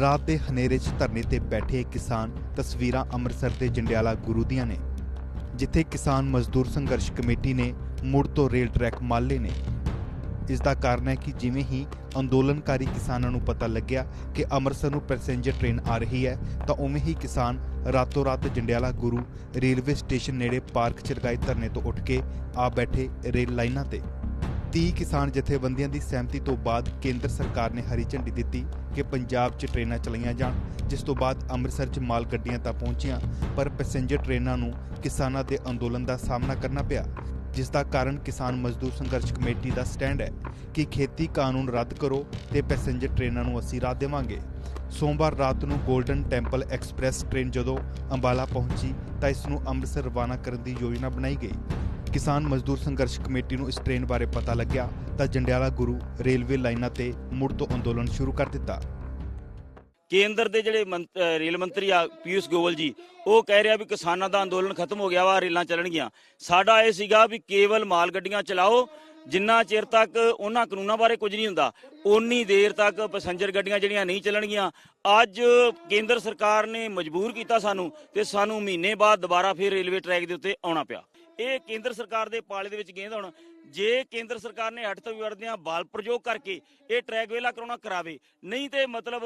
ਰਾਤ ਦੇ ਹਨੇਰੇ 'ਚ ਧਰਨੇ ਤੇ ਬੈਠੇ ਕਿਸਾਨ ਤਸਵੀਰਾਂ ਅੰਮ੍ਰਿਤਸਰ ਦੇ ਜੰਡਿਆਲਾ ਗੁਰੂ ਦੀਆਂ ਨੇ, ਜਿੱਥੇ ਕਿਸਾਨ ਮਜ਼ਦੂਰ ਸੰਘਰਸ਼ ਕਮੇਟੀ ਨੇ ਮੁੜ ਤੋਂ ਰੇਲ ਟਰੈਕ ਮਾਲੇ ਨੇ। ਇਸ ਦਾ ਕਾਰਨ ਹੈ ਕਿ ਜਿਵੇਂ ਹੀ ਅੰਦੋਲਨਕਾਰੀ ਕਿਸਾਨਾਂ ਨੂੰ ਪਤਾ ਲੱਗਿਆ ਕਿ ਅੰਮ੍ਰਿਤਸਰ ਨੂੰ ਪੈਸੇਂਜਰ ਟ੍ਰੇਨ ਆ ਰਹੀ ਹੈ, ਤਾਂ ਉਵੇਂ ਹੀ ਕਿਸਾਨ ਰਾਤੋਂ ਰਾਤ ਜੰਡਿਆਲਾ ਗੁਰੂ ਰੇਲਵੇ ਸਟੇਸ਼ਨ ਨੇੜੇ ਪਾਰਕ 'ਚ ਲਗਾਏ ਧਰਨੇ ਤੋਂ ਉੱਠ ਕੇ ਆ ਬੈਠੇ ਰੇਲ ਲਾਈਨਾਂ ਤੇ। 30 ਕਿਸਾਨ ਜਥੇਬੰਦੀਆਂ ਦੀ ਸਹਿਮਤੀ ਤੋਂ ਬਾਅਦ ਕੇਂਦਰ ਸਰਕਾਰ ਨੇ ਹਰੀ ਝੰਡੀ ਦਿੱਤੀ ਕਿ ਪੰਜਾਬ 'ਚ ਟ੍ਰੇਨਾਂ ਚਲਾਈਆਂ ਜਾਣ, ਜਿਸ ਤੋਂ ਬਾਅਦ ਅੰਮ੍ਰਿਤਸਰ 'ਚ ਮਾਲ ਗੱਡੀਆਂ ਤਾਂ ਪਹੁੰਚੀਆਂ, ਪਰ ਪੈਸੇਂਜਰ ਟ੍ਰੇਨਾਂ ਨੂੰ ਕਿਸਾਨਾਂ ਦੇ ਅੰਦੋਲਨ ਦਾ ਸਾਹਮਣਾ ਕਰਨਾ ਪਿਆ, ਜਿਸ ਦਾ ਕਾਰਨ ਕਿਸਾਨ ਮਜ਼ਦੂਰ ਸੰਘਰਸ਼ ਕਮੇਟੀ ਦਾ ਸਟੈਂਡ ਹੈ ਕਿ ਖੇਤੀ ਕਾਨੂੰਨ ਰੱਦ ਕਰੋ ਤੇ ਪੈਸੇਂਜਰ ਟ੍ਰੇਨਾਂ ਨੂੰ ਅਸੀਂ ਰਾਹ ਦੇਵਾਂਗੇ। ਸੋਮਵਾਰ ਰਾਤ ਨੂੰ 골ਡਨ ਟੈਂਪਲ ਐਕਸਪ੍ਰੈਸ ਟ੍ਰੇਨ ਜਦੋਂ ਅੰਬਾਲਾ ਪਹੁੰਚੀ, ਤਾਂ ਇਸ ਨੂੰ ਅੰਮ੍ਰਿਤਸਰ ਰਵਾਨਾ ਕਰਨ ਦੀ ਯੋਜਨਾ ਬਣਾਈ ਗਈ। ਕਿਸਾਨ ਮਜ਼ਦੂਰ ਸੰਘਰਸ਼ ਕਮੇਟੀ ਨੂੰ ਇਸ ਟ੍ਰੇਨ ਬਾਰੇ ਪਤਾ ਲੱਗਿਆ ਤਾਂ ਜੰਡਿਆਲਾ ਗੁਰੂ ਰੇਲਵੇ ਲਾਈਨਾਂ ਤੇ ਮੁੜ ਤੋਂ ਅੰਦੋਲਨ ਸ਼ੁਰੂ ਕਰ ਦਿੱਤਾ। ਕੇਂਦਰ ਦੇ ਜਿਹੜੇ ਮੰਤ- ਰੇਲ ਮੰਤਰੀ ਆ ਪਿਊਸ਼ ਗੋਇਲ ਜੀ, ਉਹ ਕਹਿ ਰਿਹਾ ਵੀ ਕਿਸਾਨਾਂ ਦਾ ਅੰਦੋਲਨ ਖਤਮ ਹੋ ਗਿਆ ਵਾ, ਰੇਲਾਂ ਚੱਲਣਗੀਆਂ। ਸਾਡਾ ਇਹ ਸੀਗਾ ਵੀ ਕੇਵਲ ਮਾਲ ਗੱਡੀਆਂ ਚਲਾਓ, ਜਿੰਨਾ ਚਿਰ ਤੱਕ ਉਹਨਾਂ ਕਾਨੂੰਨਾਂ ਬਾਰੇ ਕੁਝ ਨਹੀਂ ਹੁੰਦਾ ਉਨੀ ਦੇਰ ਤੱਕ ਪੈਸੇਂਜਰ ਗੱਡੀਆਂ ਜਿਹੜੀਆਂ ਨਹੀਂ ਚੱਲਣਗੀਆਂ। ਅੱਜ ਕੇਂਦਰ ਸਰਕਾਰ ਨੇ ਮਜਬੂਰ ਕੀਤਾ ਸਾਨੂੰ ਤੇ ਸਾਨੂੰ ਮਹੀਨੇ ਬਾਅਦ ਦੁਬਾਰਾ ਫਿਰ ਰੇਲਵੇ ਟਰੈਕ ਦੇ ਉੱਤੇ ਆਉਣਾ ਪਿਆ। ਇਹ ਕੇਂਦਰ ਸਰਕਾਰ ਦੇ ਪਾਲੇ ਦੇ ਵਿੱਚ ਗੇਂਦ ਹੁਣ। ਜੇ ਕੇਂਦਰ ਸਰਕਾਰ ਨੇ ਹੱਟ ਤੋਂ ਵਿਵਰਦਿਆਂ ਬਾਲ ਪ੍ਰਯੋਗ ਕਰਕੇ ਇਹ ਟਰੈਕ ਵੇਲਾ ਕਰਾਉਣਾ ਕਰਾਵੇ, ਨਹੀਂ ਤੇ ਮਤਲਬ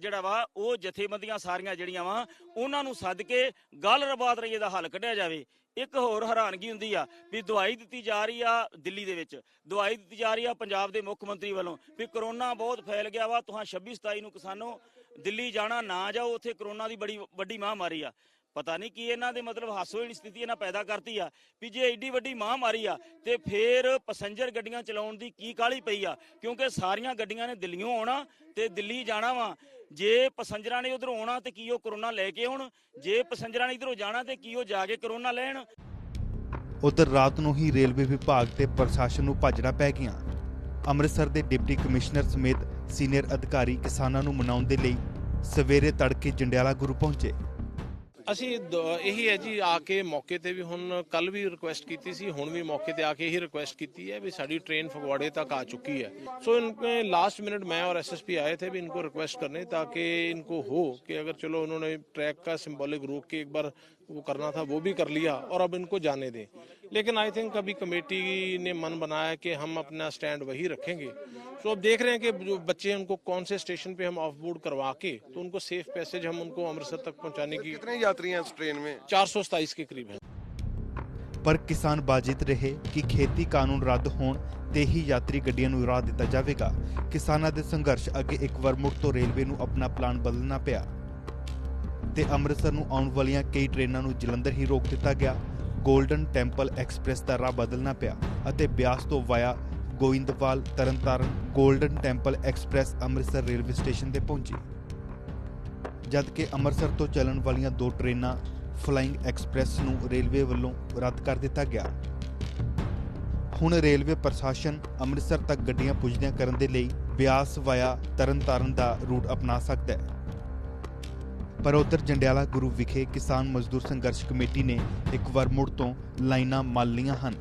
ਜਿਹੜਾ ਵਾ, ਉਹ ਜਥੇਬੰਦੀਆਂ ਸਾਰੀਆਂ ਜਿਹੜੀਆਂ ਵਾ, ਉਹਨਾਂ ਨੂੰ ਸੱਦ ਕੇ ਗੱਲ ਰਬਾਤ ਰਈਏ ਦਾ ਹੱਲ ਕੱਢਿਆ ਜਾਵੇ। ਇੱਕ ਹੋਰ ਹੈਰਾਨਗੀ ਹੁੰਦੀ ਆ ਵੀ ਦਵਾਈ ਦਿੱਤੀ ਜਾ ਰਹੀ ਆ ਦਿੱਲੀ ਦੇ ਵਿੱਚ। ਦਵਾਈ ਦਿੱਤੀ ਜਾ ਰਹੀ ਆ ਪੰਜਾਬ ਦੇ ਮੁੱਖ ਮੰਤਰੀ ਵੱਲੋਂ ਵੀ ਕਰੋਨਾ ਬਹੁਤ ਫੈਲ ਗਿਆ ਵਾ। ਤੁਹਾਂ 26 27 ਨੂੰ ਕਿਸਾਨੋ ਦਿੱਲੀ ਜਾਣਾ ਨਾ ਜਾਓ, ਉੱਥੇ ਕਰੋਨਾ ਦੀ ਬੜੀ, ਵੱਡੀ ਮਹਾਮਾਰੀ ਆ। ਪਤਾ ਨਹੀਂ ਕੀ ਇਹਨਾਂ ਦੇ ਮਤਲਬ ਹਾਸੋ ਵਾਲੀ ਸਥਿਤੀ ਇਹਨਾਂ ਪੈਦਾ ਕਰਤੀ ਆ, ਵੀ ਜੇ ਏਡੀ ਵੱਡੀ ਮਹਾਮਾਰੀ ਆ, ਤੇ ਫੇਰ ਪੈਸੇਂਜਰ ਗੱਡੀਆਂ ਚਲਾਉਣ ਦੀ ਕੀ ਕਾਹਲੀ ਪਈ ਆ? ਕਿਉਂਕਿ ਸਾਰੀਆਂ ਗੱਡੀਆਂ ਨੇ ਦਿੱਲੀੋਂ ਆਉਣਾ ਤੇ ਦਿੱਲੀ ਜਾਣਾ ਵਾ। ਜੇ ਪੈਸੇਂਜਰਾਂ ਨੇ ਉਧਰੋਂ ਆਉਣਾ ਤੇ ਕੀ ਉਹ ਕਰੋਨਾ ਲੈ ਕੇ ਆਉਣ? ਜੇ ਪੈਸੇਂਜਰਾਂ ਨੇ ਇਧਰੋਂ ਜਾਣਾ ਤੇ ਕੀ ਉਹ ਜਾ ਕੇ ਕਰੋਨਾ ਲੈਣ? ਉਧਰ ਰਾਤ ਨੂੰ ਹੀ ਰੇਲਵੇ ਵਿਭਾਗ ਤੇ ਪ੍ਰਸ਼ਾਸਨ ਨੂੰ ਭਾਜੜਾ ਪੈ ਗਈਆਂ। ਅੰਮ੍ਰਿਤਸਰ ਦੇ ਡਿਪਟੀ ਕਮਿਸ਼ਨਰ ਸਮੇਤ ਸੀਨੀਅਰ ਅਧਿਕਾਰੀ ਕਿਸਾਨਾਂ ਨੂੰ ਮਨਾਉਣ ਦੇ ਲਈ ਸਵੇਰੇ ਤੜਕੇ ਜੰਡਿਆਲਾ ਗੁਰੂ ਪਹੁੰਚੇ। ਅਸੀਂ ਦ- ਇਹੀ ਹੈ ਜੀ ਆ ਕੇ ਮੌਕੇ ਤੇ ਵੀ ਹੁਣ ਕੱਲ ਵੀ ਰਿਕੁਐਸਟ ਕੀਤੀ ਸੀ ਹੁਣ ਵੀ ਮੌਕੇ ਤੇ ਆ ਕੇ ਇਹੀ ਰਿਕੁਐਸਟ ਕੀਤੀ है भी साड़ी ट्रेन फगवाड़े तक आ चुकी है सो इनके लास्ट मिनट मैं और एसएसपी आए थे भी इनको रिक्वेस्ट करने ताकि इनको हो कि अगर चलो उन्होंने ट्रैक का सिंबॉलिक रोक के एक बार वो करना था वो भी कर लिया और अब इनको जाने दें लेकिन आई थिंक अभी कमेटी ने मन बनाया कि हम अपना स्टैंड वही रखेंगे सो अब देख रहे हैं कि जो बच्चे हैं, उनको कौन से स्टेशन पे हम ऑफ बोर्ड करवा के तो उनको सेफ पैसेज हम उनको अमृतसर तक पहुंचाने की कितने यात्री हैं इस ट्रेन 427 के करीब हैं ਪਰ ਕਿਸਾਨ ਬਾਜਿਤ ਰਹੇ ਕਿ ਖੇਤੀ ਕਾਨੂੰਨ ਰੱਦ ਹੋਣ ਤੇ ਹੀ ਯਾਤਰੀ ਗੱਡੀਆਂ ਨੂੰ ਰਾਹ ਦਿੱਤਾ ਜਾਵੇਗਾ। ਕਿਸਾਨਾਂ ਦੇ ਸੰਘਰਸ਼ ਅੱਗੇ ਇੱਕ ਵਾਰ ਮੁੜ ਤੋਂ ਰੇਲਵੇ ਨੂੰ ਆਪਣਾ ਪਲਾਨ ਬਦਲਣਾ ਪਿਆ। ਤੇ ਅੰਮ੍ਰਿਤਸਰ ਨੂੰ ਆਉਣ ਵਾਲੀਆਂ ਕਈ ਟ੍ਰੇਨਾਂ ਨੂੰ ਜਲੰਧਰ ਹੀ ਰੋਕ ਦਿੱਤਾ ਗਿਆ। ਗੋਲਡਨ ਟੈਂਪਲ ਐਕਸਪ੍ਰੈਸ ਦਾ ਰਾਹ ਬਦਲਣਾ ਪਿਆ ਅਤੇ ਬਿਆਸ ਤੋਂ via Goindwal Tarntaran golden temple express Amritsar railway station ਤੇ ਪਹੁੰਚੀ। ਜਦਕਿ ਅੰਮ੍ਰਿਤਸਰ ਤੋਂ ਚੱਲਣ ਵਾਲੀਆਂ ਦੋ ਟ੍ਰੇਨਾਂ ਫਲਾਈਂਗ ਐਕਸਪ੍ਰੈਸ ਨੂੰ ਰੇਲਵੇ ਵੱਲੋਂ ਰੱਦ ਕਰ ਦਿੱਤਾ ਗਿਆ। ਹੁਣ ਰੇਲਵੇ ਪ੍ਰਸ਼ਾਸਨ ਅੰਮ੍ਰਿਤਸਰ ਤੱਕ ਗੱਡੀਆਂ ਪੁੱਜਦਿਆਂ ਕਰਨ ਦੇ ਲਈ ਬਿਆਸ ਵਾਇਆ ਤਰਨਤਾਰਨ ਦਾ ਰੂਟ ਅਪਣਾ ਸਕਦਾ ਹੈ। ਪਰ ਉਧਰ ਜੰਡਿਆਲਾ ਗੁਰੂ ਵਿਖੇ ਕਿਸਾਨ ਮਜ਼ਦੂਰ ਸੰਘਰਸ਼ ਕਮੇਟੀ ਨੇ ਇੱਕ ਵਾਰ ਮੁੜ ਤੋਂ ਲਾਈਨਾਂ ਮੱਲ ਲਈਆਂ ਹਨ।